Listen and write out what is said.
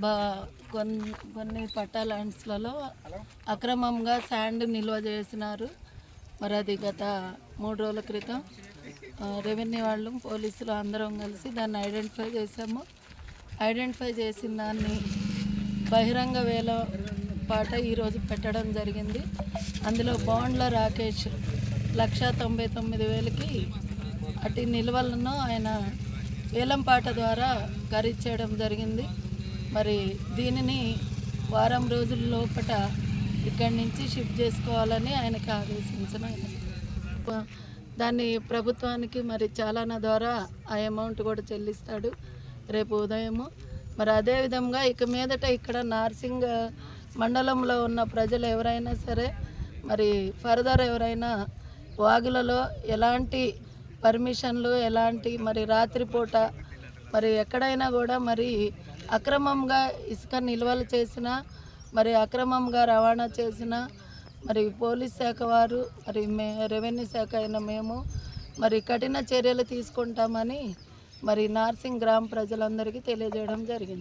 బా కొన్ని కొన్ని పట్టా ల్యాండ్స్లలో అక్రమంగా శాండ్ నిల్వ చేసినారు. మరి అది గత మూడు రోజుల క్రితం రెవెన్యూ వాళ్ళు పోలీసులు అందరం కలిసి దాన్ని ఐడెంటిఫై చేసాము ఐడెంటిఫై చేసిన దాన్ని బహిరంగ వేల పాట ఈరోజు పెట్టడం జరిగింది. అందులో బాండ్ల రాకేష్ లక్ష తొంభై తొమ్మిది వేలకి అటు నిల్వలను ఆయన వేలంపాట ద్వారా ఖరీదు చేయడం జరిగింది. మరి దీనిని వారం రోజుల లోపట ఇక్కడి నుంచి షిఫ్ట్ చేసుకోవాలని ఆయనకి ఆదేశించిన దాన్ని ప్రభుత్వానికి మరి చాలానా ద్వారా ఆ అమౌంట్ కూడా చెల్లిస్తాడు రేపు ఉదయము. మరి అదే విధంగా ఇక మీదట ఇక్కడ నార్సింగ్ మండలంలో ఉన్న ప్రజలు ఎవరైనా సరే మరి ఫర్దర్ ఎవరైనా వాగులలో ఎలాంటి పర్మిషన్లు ఎలాంటి మరి రాత్రిపూట మరి ఎక్కడైనా కూడా మరి అక్రమంగా ఇసుక నిల్వలు చేసిన మరి అక్రమంగా రవాణా చేసిన మరి పోలీస్ శాఖ వారు మరి మే రెవెన్యూ శాఖ అయిన మేము మరి కఠిన చర్యలు తీసుకుంటామని మరి నార్సింగ్ గ్రామ ప్రజలందరికీ తెలియజేయడం జరిగింది.